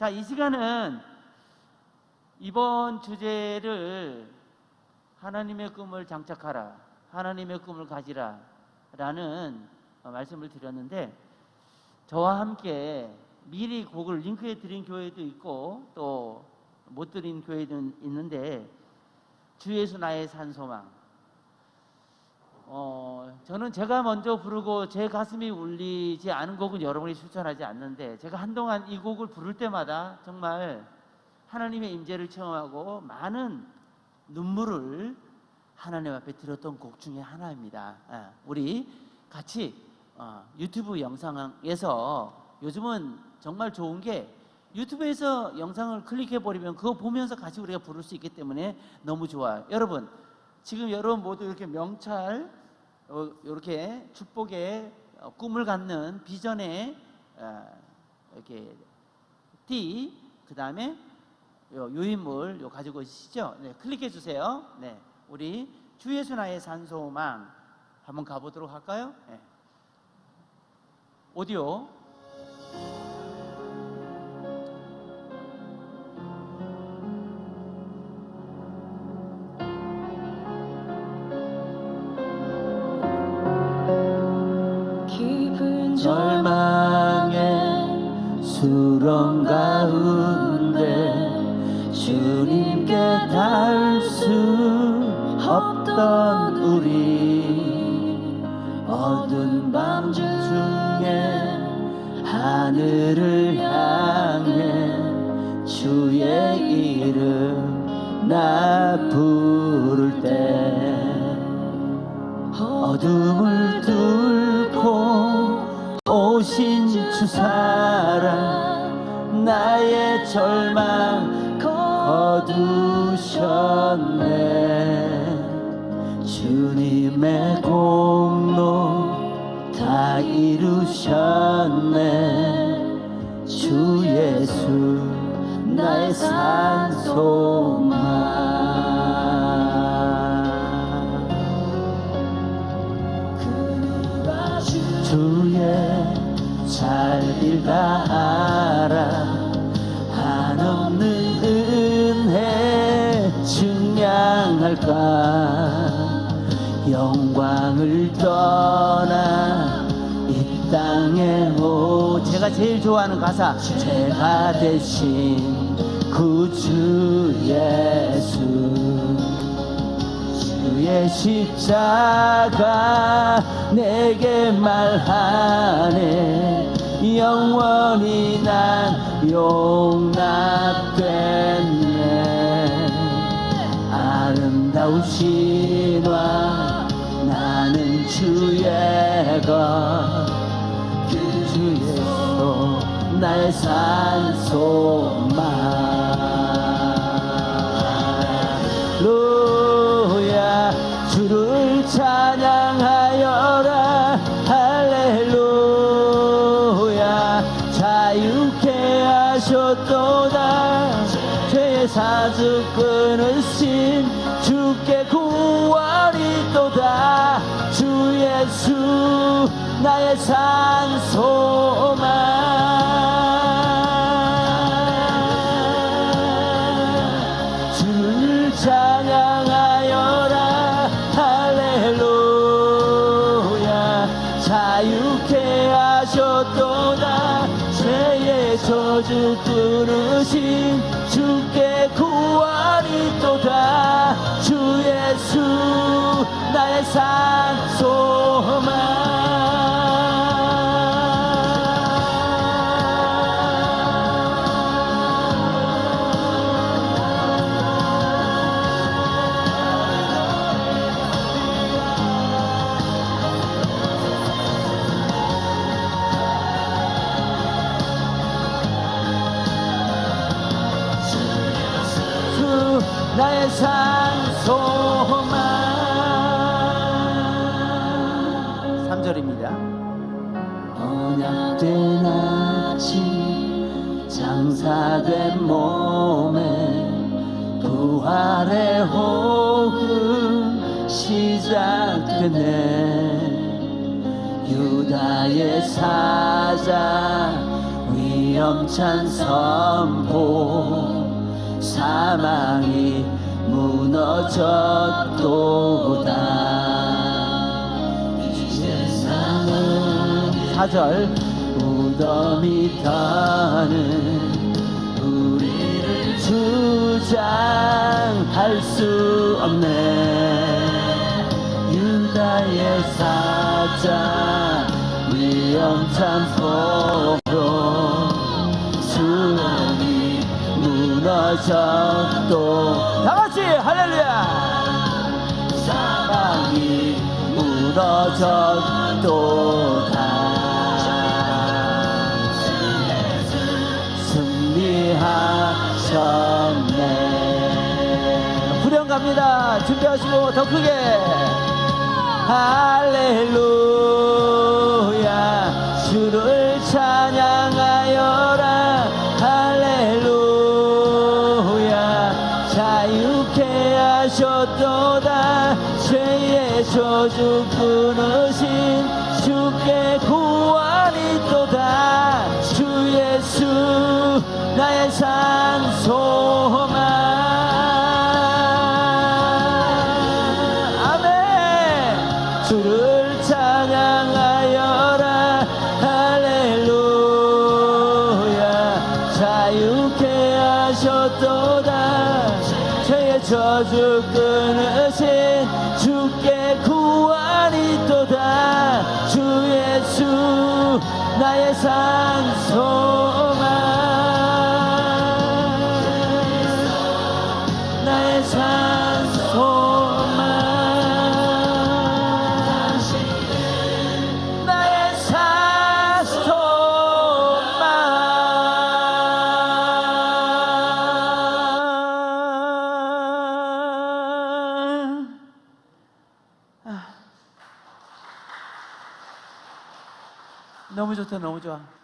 자, 이 시간은 이번 주제를 하나님의 꿈을 장착하라, 하나님의 꿈을 가지라 라는 어, 말씀을 드렸는데 저와 함께 미리 곡을 링크해 드린 교회도 있고 또 못 드린 교회도 있는데 주 예수 나의 산소망 어, 저는 제가 먼저 부르고 제 가슴이 울리지 않은 곡은 여러분이 추천하지 않는데 제가 한동안 이 곡을 부를 때마다 정말 하나님의 임재를 체험하고 많은 눈물을 하나님 앞에 들었던 곡 중에 하나입니다. 예, 우리 같이 어, 유튜브 영상에서 요즘은 정말 좋은 게 유튜브에서 영상을 클릭해 버리면 그거 보면서 같이 우리가 부를 수 있기 때문에 너무 좋아요. 여러분 지금 여러분 모두 이렇게 명찰 어, 이렇게 축복의 어, 꿈을 갖는 비전의 어, 이렇게 띠 그다음에 요 유인물 요 가지고 계시죠? 네, 클릭해 주세요. 네, 우리 주 예수 나의 산소망 한번 가보도록 할까요? 네. 오디오 절망의 수렁 가운데 주님께 닿을 수 없던 우리 어두운 밤 중에 하늘을 향해 주의 이름 나 부를 때 어둠을 주 사랑 나의 절망 거두셨네. 주님의 공로 다 이루셨네. 주 예수 나의 산소망 잘일 다 알아. 한없는 은혜 증량할까? 영광을 떠나 이 땅에 오 제가 제일 좋아하는 가사. 제가 대신 구주 예수. 주의 십자가 내게 말하네 영원히 난 용납됐네. 아름다우신 왕 나는 주의 것주 예수 나의 산소망 주 나의 산소망 주를 찬양하여라. 할렐루야. 자유케 하셨도다. 죄의 저주 끊으신 주께 구원이 또다. 주 예수 나의 산 나의 산 소망. 3절입니다. 언약된 아침 장사된 몸에 부활의 호흡 시작되네. 유다의 사자 위 위험찬 선포 사망이 무너졌도다. 이 세상은 사절. 무덤이 더는 우리를 주장할 수 없네. 유다의 사자 위험찬 포로 무너졌도 다 같이 할렐루야. 사랑이 무너졌도다. 승리하셨네. 후렴 갑니다. 준비하시고 더 크게. 할 죄의 저주 끊으신 주께 저주 끊으신 주께 구원이 있도다. 주 예수 나의 산소 너무 좋다 너무 좋아 음.